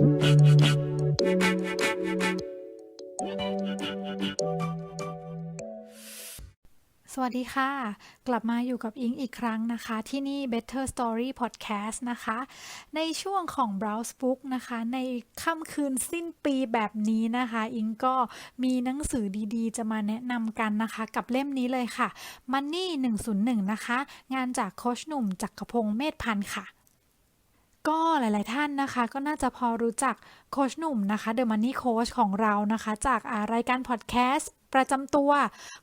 สวัสดีค่ะ กลับมาอยู่กับอิงอีกครั้งนะคะ ที่นี่ Better Story Podcast นะคะ ในช่วงของ Browse Book นะคะ ในค่ำคืนสิ้นปีแบบนี้นะคะ อิงก็มีหนังสือดีๆ จะมาแนะนำกันนะคะ กับเล่มนี้เลยค่ะ Money 101 นะคะ งานจากโคชหนุ่มจักกรพงศ์เมธพันธ์ค่ะ ก็หลาย ๆ ท่านนะคะ ก็น่าจะพอรู้จักโคชหนุ่มนะคะ The Money Coach ของเรานะคะ จาการายการพอดแคสต์ประจำตัว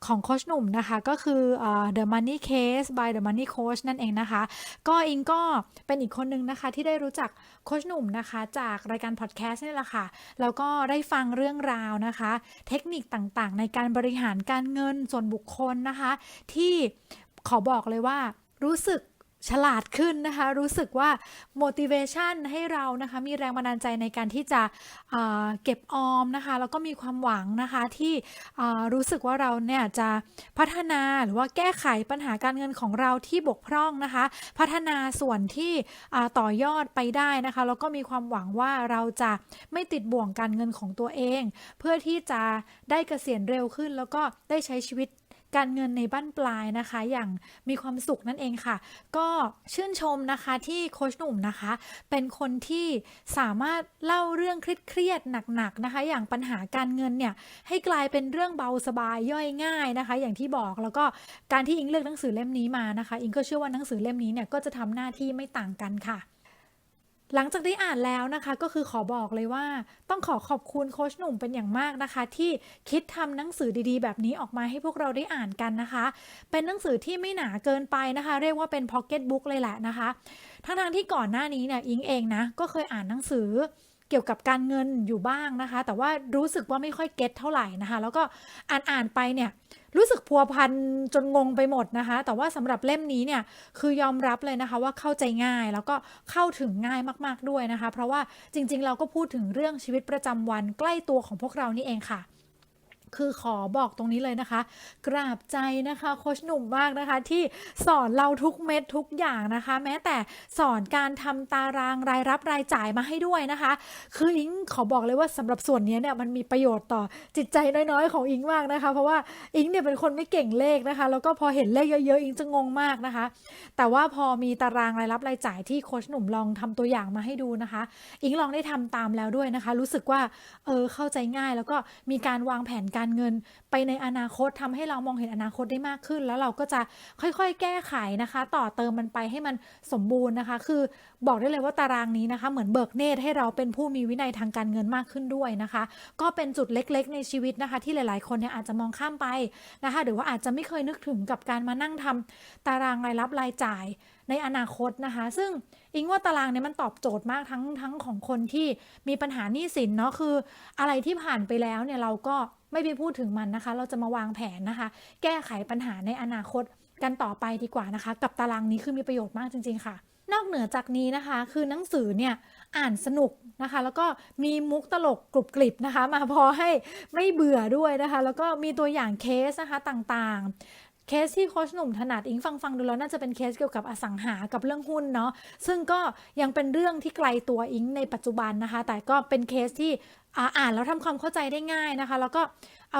ของโคชหนุ่มนะคะ ก็คือเอ่อ The Money Case by The Money Coach นั่นเองนะคะ ก็อิงก็เป็นอีกคนนึงนะคะที่ได้รู้จักโคชหนุ่มนะคะ จากรายการพอดแคสต์นี่แหละค่ะ แล้วก็ได้ฟังเรื่องราวนะคะ เทคนิคต่างๆ ในการบริหารการเงินส่วนบุคคลนะคะ ที่ขอบอกเลยว่ารู้สึก ฉลาดขึ้นนะคะ รู้สึกว่า motivation ให้เรานะคะ มีแรงบันดาลใจในการที่จะเก็บออมนะคะ แล้วก็มีความหวังนะคะที่รู้สึกว่าเราเนี่ยจะพัฒนาหรือว่าแก้ไขปัญหาการเงินของเราที่บกพร่องนะคะ พัฒนาส่วนที่ต่อยอดไปได้นะคะ แล้วก็มีความหวังว่าเราจะไม่ติดบ่วงการเงินของตัวเอง เพื่อที่จะได้เกษียณเร็วขึ้น แล้วก็ได้ใช้ชีวิต การเงินในบ้านปลายนะคะ อย่างมีความสุขนั่นเองค่ะ ก็ชื่นชมนะคะที่โคชหนุ่มนะคะ เป็นคนที่สามารถเล่าเรื่องเครียดๆหนักๆนะคะ อย่างปัญหาการเงินเนี่ยให้กลายเป็นเรื่องเบาสบายย่อยง่ายนะคะ อย่างที่บอกแล้วก็การที่อิงเลือกหนังสือเล่มนี้มานะคะ อิงก็เชื่อว่าหนังสือเล่มนี้เนี่ยก็จะทำหน้าที่ไม่ต่างกันค่ะ หลังจากได้อ่านแล้วนะคะก็คือขอบอกเลยว่า ต้องขอขอบคุณโคชหนุ่มเป็นอย่างมากนะคะ ที่คิดทำหนังสือดีๆ แบบนี้ออกมาให้พวกเราได้อ่านกันนะคะ เป็นหนังสือที่ไม่หนาเกินไปนะคะ เรียกว่าเป็นพ็อกเก็ตบุ๊กเลยแหละนะคะทั้งๆที่ก่อนหน้านี้เนี่ยอิงเองนะก็เคยอ่านหนังสือ เกี่ยวกับการเงินอยู่บ้างนะคะ แต่ว่ารู้สึกว่าไม่ค่อยเก็ตเท่าไหร่นะคะ แล้วก็อ่านอ่านๆไปเนี่ยรู้สึกพัวพันจนงงไปหมดนะคะ แต่ว่าสำหรับเล่มนี้เนี่ยคือยอมรับเลยนะคะว่าเข้าใจง่ายแล้วก็เข้าถึงง่ายมากๆด้วยนะคะ เพราะว่าจริงๆ เราก็พูดถึงเรื่องชีวิตประจำวันใกล้ตัวของพวกเรานี่เองค่ะ คือขอบอกตรงนี้เลยนะคะ กราบใจนะคะโคชหนุ่มมากนะคะ ที่สอนเราทุกเม็ดทุกอย่างนะคะ แม้แต่สอนการทำตารางรายรับรายจ่ายมาให้ด้วยนะคะ คืออิงขอบอกเลยว่าสำหรับส่วนนี้เนี่ยมันมีประโยชน์ต่อจิตใจน้อยๆ ของอิงมากนะคะ เพราะว่าอิงเนี่ยเป็นคนไม่เก่งเลขนะคะ แล้วก็พอเห็นเลขเยอะๆอิงจะงงมากนะคะ แต่ว่าพอมีตารางรายรับรายจ่ายที่โคชหนุ่มลองทำตัวอย่างมาให้ดูนะคะ อิงลองได้ทำตามแล้วด้วยนะคะ รู้สึกว่าเออเข้าใจง่ายแล้วก็มีการวางแผนการการเงินไปในอนาคตทำให้เรามองเห็นอนาคตได้มากขึ้น แล้วเราก็จะค่อยๆ แก้ไขนะคะ ต่อเติมมันไปให้มันสมบูรณ์นะคะ คือบอกได้เลยว่าตารางนี้นะคะ เหมือนเบิกเนตรให้เราเป็นผู้มีวินัยทางการเงินมากขึ้นด้วยนะคะ ก็เป็นจุดเล็กๆ ในชีวิตนะคะ ที่หลายๆ คนเนี่ยอาจจะมองข้ามไปนะคะ หรือว่าอาจจะไม่เคยนึกถึงกับการมานั่งทำตารางรายรับรายจ่ายในอนาคตนะคะ ซึ่ง อิงว่าตารางเนี่ยมันตอบโจทย์มากทั้งทั้งของคนที่มีปัญหาหนี้สินเนาะคือ อะไรที่ผ่านไปแล้วเนี่ยเราก็ไม่ไปพูดถึงมันนะคะ เราจะมาวางแผนนะคะ แก้ไขปัญหาในอนาคตกันต่อไปดีกว่านะคะ กับตารางนี้คือมีประโยชน์มากจริง ๆ ค่ะ นอกเหนือจากนี้นะคะ คือหนังสือเนี่ยอ่านสนุกนะคะ แล้วก็มีมุกตลกกรุบกริบนะคะ มาพอให้ไม่เบื่อด้วยนะคะ แล้วก็มีตัวอย่างเคสนะคะต่างๆ เคสที่โคชหนุ่มถนัดอิงฟังฟังดูแล้วน่าจะเป็นเคสเกี่ยวกับอสังหากับเรื่องหุ้นเนาะซึ่งก็ยังเป็นเรื่องที่ไกลตัวอิงในปัจจุบันนะคะ แต่ก็เป็นเคสที่อ่านแล้วทำความเข้าใจได้ง่ายนะคะ แล้วก็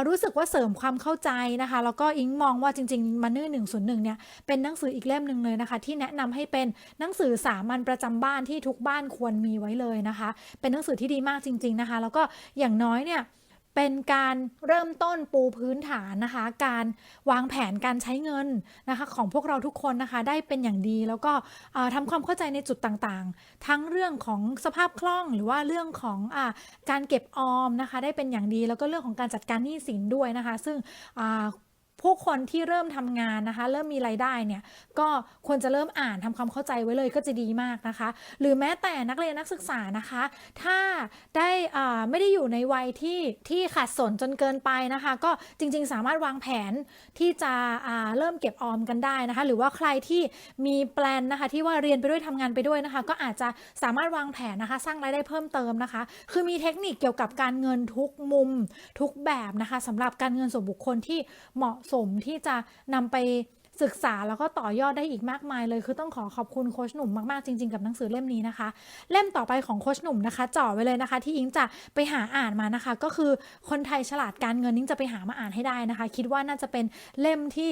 รู้สึกว่าเสริมความเข้าใจนะคะ แล้วก็อิงมองว่าจริงๆมันนื่หนึ่งศูนย์หนึ่งเนี่ยเป็นหนังสืออีกเล่มหนึ่งเลยนะคะ ที่แนะนำให้เป็นหนังสือสามัญประจำบ้านที่ทุกบ้านควรมีไว้เลยนะคะ เป็นหนังสือที่ดีมากจริง ๆนะคะ แล้วก็อย่างน้อยเนี่ย เป็นการเริ่มต้นปูพื้นฐานนะคะ การวางแผนการใช้เงินนะคะ ของพวกเราทุกคนนะคะได้เป็นอย่างดี แล้วก็เอ่อทำความเข้าใจในจุดต่างๆ ทั้งเรื่องของสภาพคล่องหรือว่าเรื่องของอการเก็บออมนะคะ ได้เป็นอย่างดี แล้วก็เรื่องของการจัดการหนี้สินด้วยนะคะ ซึ่ง ผู้คนที่เริ่มทำงานนะคะ เริ่มมีรายได้เนี่ยก็ควรจะเริ่มอ่านทำความเข้าใจไว้เลยก็จะดีมากนะคะ หรือแม้แต่นักเรียนนักศึกษานะคะ ถ้าได้อ่าไม่ได้อยู่ในวัยที่ที่ขาดสนจนเกินไปนะคะ ก็จริงๆ สามารถวางแผนที่จะเริ่มเก็บออมกันได้นะคะ หรือว่าใครที่มีแปลนนะคะ ที่ว่าเรียนไปด้วยทำงานไปด้วยนะคะ ก็อาจจะสามารถวางแผนนะคะ สร้างรายได้เพิ่มเติมนะคะ คือมีเทคนิคเกี่ยวกับการเงินทุกมุมทุกแบบนะคะสำหรับการเงินส่วนบุคคลที่เหมาะสมที่จะนำไปศึกษาแล้วก็ต่อยอดได้อีกมากมายเลย คือต้องขอขอบคุณโคชหนุ่มมาก ๆ จริง ๆ กับหนังสือเล่มนี้นะคะ เล่มต่อไปของโคชหนุ่มนะคะจ่อไว้เลยนะคะ ที่อิงจะไปหาอ่านมานะคะ ก็คือคนไทยฉลาดการเงินอิงจะไปหามาอ่านให้ได้นะคะ คิดว่าน่าจะเป็นเล่มที่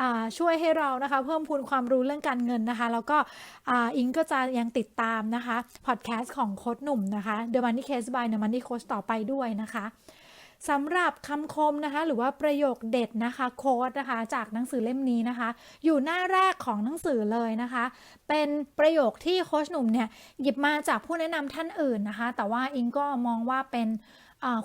อ่าช่วยให้เรานะคะ เพิ่มพูนความรู้เรื่องการเงินนะคะ แล้วก็อ่าอิงก็จะยังติดตามนะคะพอดแคสต์ของโคชหนุ่มนะคะ The Money Case by The Money Coach ต่อไปด้วยนะคะ สำหรับคำคมนะคะ หรือว่าประโยคเด็ดนะคะโค้ดนะคะ จากหนังสือเล่มนี้นะคะ อยู่หน้าแรกของหนังสือเลยนะคะ เป็นประโยคที่โค้ชหนุ่มเนี่ยหยิบมาจากผู้แนะนำท่านอื่นนะคะ แต่ว่าอิงก็มองว่าเป็น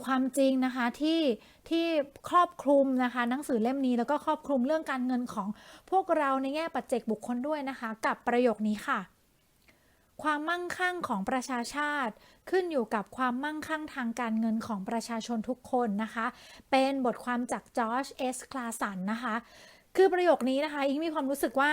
ความจริงนะคะที่ที่ครอบคลุมนะคะหนังสือเล่มนี้แล้วก็ครอบคลุมเรื่องการเงินของพวกเราในแง่ปัจเจกบุคคลด้วยนะคะ กับประโยคนี้ค่ะ ความมั่งคั่งของประชาชาติ ขึ้นอยู่กับความมั่งคั่งทางการเงินของประชาชนทุกคนนะคะ เป็นบทความจากจอร์จเอสคลาสันนะคะ คือประโยคนี้นะคะอิงมีความรู้สึกว่า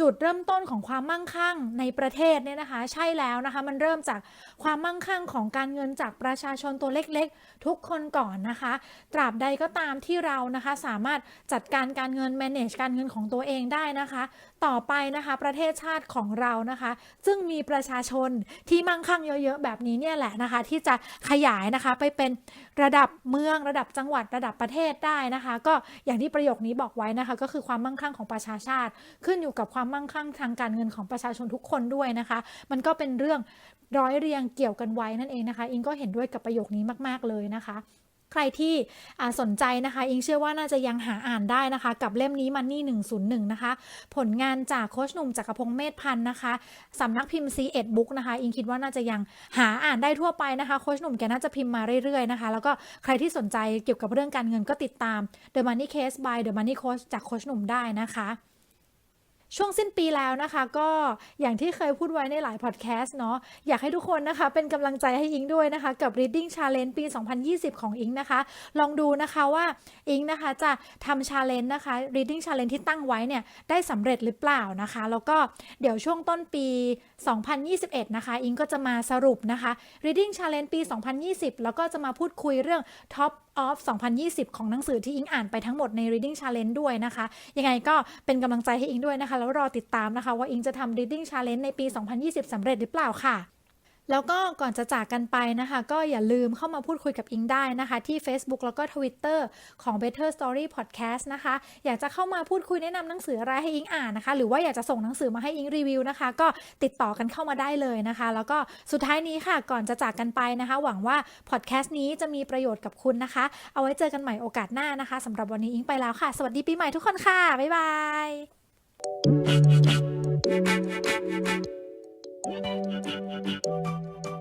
จุดเริ่มต้นของความมั่งคั่งในประเทศเนี่ยนะคะ ใช่แล้วนะคะ มันเริ่มจากความมั่งคั่งของการเงินจากประชาชนตัวเล็กๆ ทุกคนก่อนนะคะ ตราบใดก็ตามที่เรานะคะสามารถจัดการการเงิน manage การเงินของตัวเองได้นะคะ ต่อไปนะคะประเทศชาติของเรานะคะ ซึ่งมีประชาชนที่มั่งคั่งเยอะๆ แบบนี้เนี่ยแหละนะคะ ที่จะขยายนะคะไปเป็นระดับเมืองระดับจังหวัดระดับประเทศได้นะคะ ก็อย่างที่ประโยคนี้บอกไว้นะคะ ก็คือความมั่งคั่งของประชาชาติ ขึ้นอยู่กับความมั่งคั่งทางการเงินของประชาชนทุกคนด้วยนะคะ มันก็เป็นเรื่องร้อยเรียงเกี่ยวกันไว้นั่นเองนะคะ อิงก็เห็นด้วยกับประโยคนี้มาก ๆ เลยนะคะใครที่สนใจนะคะ อิงเชื่อว่าน่าจะยังหาอ่านได้นะคะ กับเล่มนี้ Money 101 นะคะ ผลงานจากโคชหนุ่มจักรพงศ์เมธพันธ์นะคะสำนักพิมพ์ C1 Book นะคะ อิงคิดว่าน่าจะยังหาอ่านได้ทั่วไปนะคะ โคชหนุ่มแกน่าจะพิมพ์มาเรื่อยๆนะคะ แล้วก็ใครที่สนใจเกี่ยวกับเรื่องการเงินก็ติดตาม The Money Case by The Money Coach จากโคชหนุ่มได้นะคะ ช่วงสิ้นปีแล้วนะคะ ก็อย่างที่เคยพูดไว้ในหลายพอดแคสต์เนาะอยากให้ทุกคนนะคะ เป็นกำลังใจให้อิงด้วยนะคะ กับ Reading Challenge ปี 2020 ของอิงนะคะ ลองดูนะคะว่าอิงนะคะจะทำ Challenge นะคะ Reading Challenge ที่ตั้งไว้เนี่ย ได้สำเร็จหรือเปล่านะคะ แล้วก็เดี๋ยวช่วงต้นปี 2021 นะคะ อิงก็จะมาสรุปนะคะ Reading Challenge ปี 2020 แล้วก็จะมาพูดคุยเรื่อง Top of 2020 ของหนังสือที่อิงอ่านไปทั้งหมดใน Reading Challenge ด้วยนะคะ ยังไงก็เป็นกำลังใจให้อิงด้วยนะคะ แล้วรอติดตามนะคะ ว่าอิงจะทำ Reading Challenge ในปี 2020สำเร็จหรือเปล่าค่ะ แล้วก็ก่อนจะจากกันไปนะคะ ก็อย่าลืมเข้ามาพูดคุยกับอิงได้นะคะ ที่ Facebook แล้วก็ Twitter ของ Better Story Podcast นะคะ อยากจะเข้ามาพูดคุยแนะนำหนังสืออะไรให้อิงอ่านนะคะ หรือว่าอยากจะส่งหนังสือมาให้อิงรีวิวนะคะ ก็ติดต่อกันเข้ามาได้เลยนะคะ แล้วก็สุดท้ายนี้ค่ะ ก่อนจะจากกันไปนะคะ หวังว่าพอดแคสต์นี้จะมีประโยชน์กับคุณนะคะ เอาไว้เจอกันใหม่โอกาสหน้านะคะสำหรับวันนี้อิงไปแล้วค่ะ สวัสดีปีใหม่ทุกคนค่ะบ๊ายบาย Thank you.